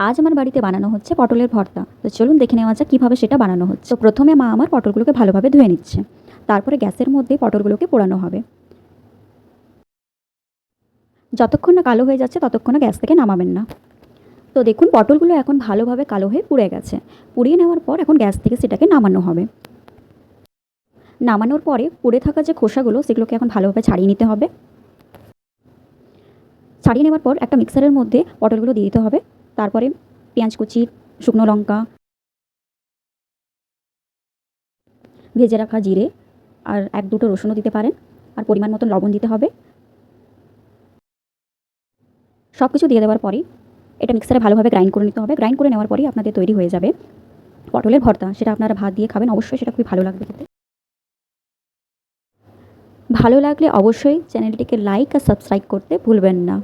আজ আমার বাড়িতে বানানো হচ্ছে পটলের ভর্তা। তো চলুন দেখে নেওয়া যাক কীভাবে সেটা বানানো হচ্ছে। তো প্রথমে মা আমার পটলগুলোকে ভালোভাবে ধুয়ে নিচ্ছে। তারপরে গ্যাসের মধ্যে পটলগুলোকে পোড়ানো হবে। যতক্ষণ না কালো হয়ে যাচ্ছে, ততক্ষণ গ্যাস থেকে নামাবেন না। তো দেখুন, পটলগুলো এখন ভালোভাবে কালো হয়ে পুড়ে গেছে। পুড়িয়ে নেওয়ার পর এখন গ্যাস থেকে সেটাকে নামানো হবে। নামানোর পরে পুড়ে থাকা যে খোসাগুলো, সেগুলোকে এখন ভালোভাবে ছাড়িয়ে নিতে হবে। ছাড়িয়ে নেওয়ার পর একটা মিক্সারের মধ্যে পটলগুলো দিয়ে দিতে হবে। তারপরে পেঁয়াজ কুচি, শুকনো লঙ্কা, ভেজে রাখা জিরে আর এক দুটো রসুনও দিতে পারেন। আর পরিমাণ মতন লবণ দিতে হবে। সব কিছু দিয়ে দেওয়ার পরেই এটা মিক্সারে ভালোভাবে গ্রাইন্ড করে নিতে হবে। গ্রাইন্ড করে নেওয়ার পরেই আপনাদের তৈরি হয়ে যাবে পটলের ভর্তা। সেটা আপনারা ভাত দিয়ে খাবেন, অবশ্যই সেটা খুবই ভালো লাগবে খেতে। ভালো লাগলে অবশ্যই চ্যানেলটিকে লাইক আর সাবস্ক্রাইব করতে ভুলবেন না।